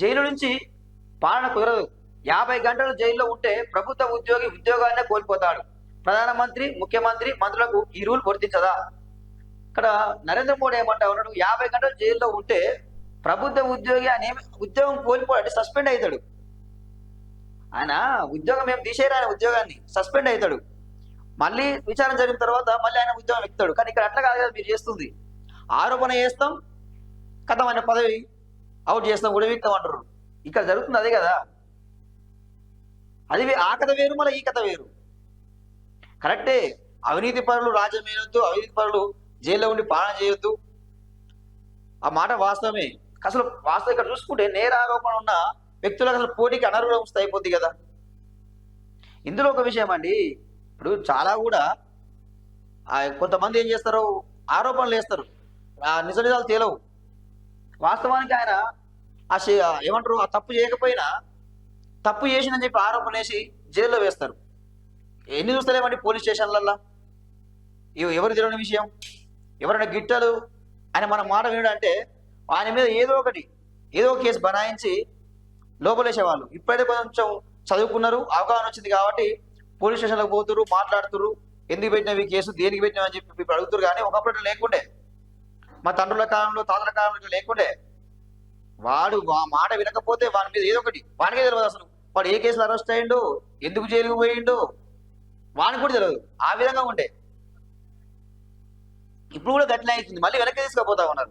Jail నుంచి పాలన కుదరదు. యాభై గంటలు జైల్లో ఉంటే ప్రభుత్వ ఉద్యోగి ఉద్యోగాన్నే కోల్పోతాడు. ప్రధానమంత్రి ముఖ్యమంత్రి మంత్రులకు ఈ రూల్ వర్తించదా? ఇక్కడ నరేంద్ర మోడీ ఏమంటా ఉన్నాడు యాభై గంటలు జైల్లో ఉంటే ప్రభుత్వ ఉద్యోగి ఆయన ఉద్యోగం కోల్పోయాడు సస్పెండ్ అవుతాడు. ఆయన ఉద్యోగం ఏం తీసేయరు ఆయన ఉద్యోగాన్ని? సస్పెండ్ అవుతాడు. మళ్ళీ విచారణ జరిగిన తర్వాత మళ్ళీ ఆయన ఉద్యోగం ఎక్కుతాడు. కానీ ఇక్కడ అట్లా కాదు కదా మీరు చేస్తుంది. ఆరోపణ చేస్తాం కథం అనే పదవి అవుట్ చేస్తాం ఉడవిక్తాం అంటారు. ఇక్కడ జరుగుతుంది అదే కదా. అది వే- ఆ కథ వేరు మళ్ళీ ఈ కథ వేరు. కరెక్టే. అవినీతి పరులు రాజ్యం అవినీతి పరులు జైల్లో ఉండి పాలన చేయొద్దు. ఆ మాట వాస్తవమే. అసలు వాస్తవం ఇక్కడ చూసుకుంటే నేర ఆరోపణ ఉన్న వ్యక్తులకు అసలు పోటీకి అనర్హుల వస్తే అయిపోద్ది కదా. ఇందులో ఒక విషయం అండి. ఇప్పుడు చాలా కూడా ఆ కొంతమంది ఏం చేస్తారు ఆరోపణలు వేస్తారు. ఆ నిజ నిజాలు తేలవు. వాస్తవానికి ఆయన ఆ ఏమంటారు ఆ తప్పు చేయకపోయినా తప్పు చేసిందని చెప్పి ఆరోపణ వేసి జైల్లో వేస్తారు. ఎన్ని చూస్తలేమండి పోలీస్ స్టేషన్లల్లా? ఎవరు తెలియని విషయం? ఎవరైనా గిట్టలు? ఆయన మన మాట వినడంటే ఆయన మీద ఏదో ఒకటి ఏదో ఒక కేసు బనాయించి లోపలేసేవాళ్ళు. ఇప్పుడైతే కొంచెం చదువుకున్నారు అవగాహన వచ్చింది కాబట్టి పోలీస్ స్టేషన్లకు పోతురు మాట్లాడుతురు ఎందుకు పెట్టినవి కేసు? దేనికి పెట్టినవి అని చెప్పి ఇప్పుడు అడుగుతారు కానీ ఒకప్పుడు లేకుండే. మా తండ్రుల కాలంలో తాతల కాలంలో ఇట్లా లేకుండే. వాడు మాట వినకపోతే వాని మీద ఏదో ఒకటి వానికే తెలియదు అసలు. వాడు ఏ కేసులు అరెస్ట్ అయ్యిండు ఎందుకు జైలుకు పోయిండు వానికి కూడా తెలియదు ఆ విధంగా ఉండే. ఇప్పుడు కూడా గట్లనే అవుతుంది మళ్ళీ వెనక్కి తీసుకుపోతా ఉన్నారు.